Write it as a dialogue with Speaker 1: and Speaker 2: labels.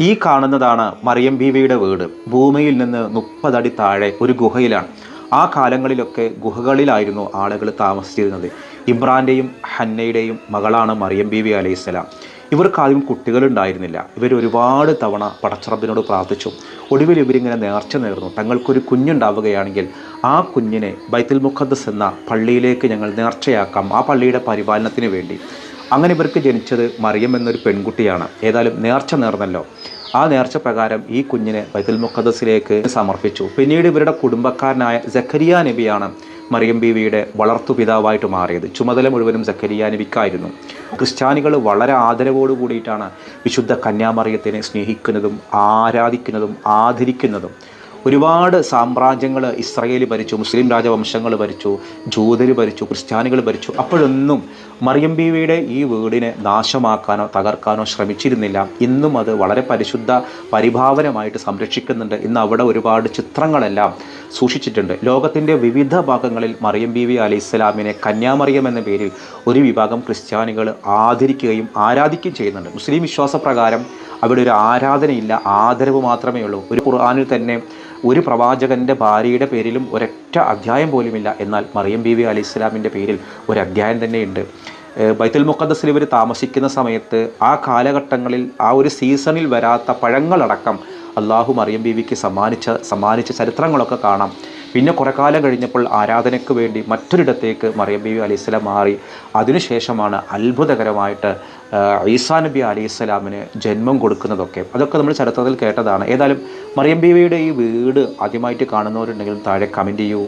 Speaker 1: ഈ കാണുന്നതാണ് മറിയം ബീവിയുടെ വീട്. ഭൂമിയിൽ നിന്ന് മുപ്പതടി താഴെ ഒരു ഗുഹയിലാണ്. ആ കാലങ്ങളിലൊക്കെ ഗുഹകളിലായിരുന്നു ആളുകൾ താമസിച്ചിരുന്നത്. ഇമ്രാന്റെയും ഹന്നയുടെയും മകളാണ് മറിയം ബീവി അലൈഹിസ്സലാം ഇവർക്ക് ആദ്യം കുട്ടികളുണ്ടായിരുന്നില്ല. ഇവർ ഒരുപാട് തവണ പടച്ചറബിനോട് പ്രാർത്ഥിച്ചു. ഒടുവിൽ ഇവരിങ്ങനെ നേർച്ച നേർന്നു. തങ്ങൾക്കൊരു കുഞ്ഞുണ്ടാവുകയാണെങ്കിൽ ആ കുഞ്ഞിനെ ബൈത്തുൽ മുഖദ്ദസ് എന്ന പള്ളിയിലേക്ക് ഞങ്ങൾ നേർച്ചയാക്കാം. ആ പള്ളിയുടെ പരിപാലനത്തിന് വേണ്ടി. അങ്ങനെ ഇവർക്ക് ജനിച്ചത് മറിയം എന്നൊരു പെൺകുട്ടിയാണ്. ഏതായാലും നേർച്ച നേർന്നല്ലോ. ആ നേർച്ച പ്രകാരം ഈ കുഞ്ഞിനെ ബൈത്തുൽ മുഖദ്ദസിലേക്ക് സമർപ്പിച്ചു. പിന്നീട് ഇവരുടെ കുടുംബക്കാരനായ ജക്കരിയ നബിയാണ് മറിയം ബീവിയുടെ വളർത്തുപിതാവായിട്ട് മാറിയത്. ചുമതല മുഴുവനും സക്കരിയ നബിക്കായിരുന്നു. ക്രിസ്ത്യാനികൾ വളരെ ആദരവോടു കൂടിയിട്ടാണ് വിശുദ്ധ കന്യാമറിയത്തിനെ സ്നേഹിക്കുന്നതും ആരാധിക്കുന്നതും ആദരിക്കുന്നതും. ഒരുപാട് സാമ്രാജ്യങ്ങൾ ഇസ്രയേൽ ഭരിച്ചു മുസ്ലിം രാജവംശങ്ങൾ ഭരിച്ചു ജൂതർ ഭരിച്ചു ക്രിസ്ത്യാനികൾ ഭരിച്ചു. അപ്പോഴൊന്നും മറിയം ബീവിയുടെ ഈ വീടിനെ നാശമാക്കാനോ തകർക്കാനോ ശ്രമിച്ചിരുന്നില്ല. ഇന്നും അത് വളരെ പരിശുദ്ധ പരിഭാവനമായിട്ട് സംരക്ഷിക്കുന്നുണ്ട്. ഇന്ന് അവിടെ ഒരുപാട് ചിത്രങ്ങളെല്ലാം സൂക്ഷിച്ചിട്ടുണ്ട്. ലോകത്തിന്റെ വിവിധ ഭാഗങ്ങളിൽ മറിയം ബീവി അലി ഇസ്ലാമിനെ കന്യാമറിയം എന്ന പേരിൽ ഒരു വിഭാഗം ക്രിസ്ത്യാനികൾ ആദരിക്കുകയും ആരാധിക്കുകയും ചെയ്യുന്നുണ്ട്. മുസ്ലിം വിശ്വാസപ്രകാരം അവിടെ ഒരു ആരാധനയില്ല ആദരവ് മാത്രമേ ഉള്ളൂ. ഒരു ഖുർആാനിൽ തന്നെ ഒരു പ്രവാചകന്റെ ഭാര്യയുടെ പേരിലും ഒരൊറ്റ അധ്യായം പോലുമില്ല. എന്നാൽ മറിയം ബി വി അലി ഇസ്ലാമിന്റെ പേരിൽ ഒരു അധ്യായം തന്നെയുണ്ട്. ബൈത്തുൽ മുഖദ്ദസിൽ ഇവർ താമസിക്കുന്ന സമയത്ത് ആ കാലഘട്ടങ്ങളിൽ ആ ഒരു സീസണിൽ വരാത്ത പഴങ്ങളടക്കം അള്ളാഹു മറിയം ബീവിക്ക് സമ്മാനിച്ച സമ്മാനിച്ച ചരിത്രങ്ങളൊക്കെ കാണാം. പിന്നെ കുറെ കാലം കഴിഞ്ഞപ്പോൾ ആരാധനയ്ക്ക് വേണ്ടി മറ്റൊരിടത്തേക്ക് മറിയം ബീവി അലൈഹിസ്ലാം മാറി. അതിനുശേഷമാണ് അത്ഭുതകരമായിട്ട് ഈസാ നബി അലൈഹി സ്വലാമിന് ജന്മം കൊടുക്കുന്നതൊക്കെ. അതൊക്കെ നമ്മൾ ചരിത്രത്തിൽ കേട്ടതാണ്. ഏതായാലും മറിയം ബീവിയുടെ ഈ വീട് ആദ്യമായിട്ട് കാണുന്നവരുണ്ടെങ്കിലും താഴെ കമന്റ് ചെയ്യൂ.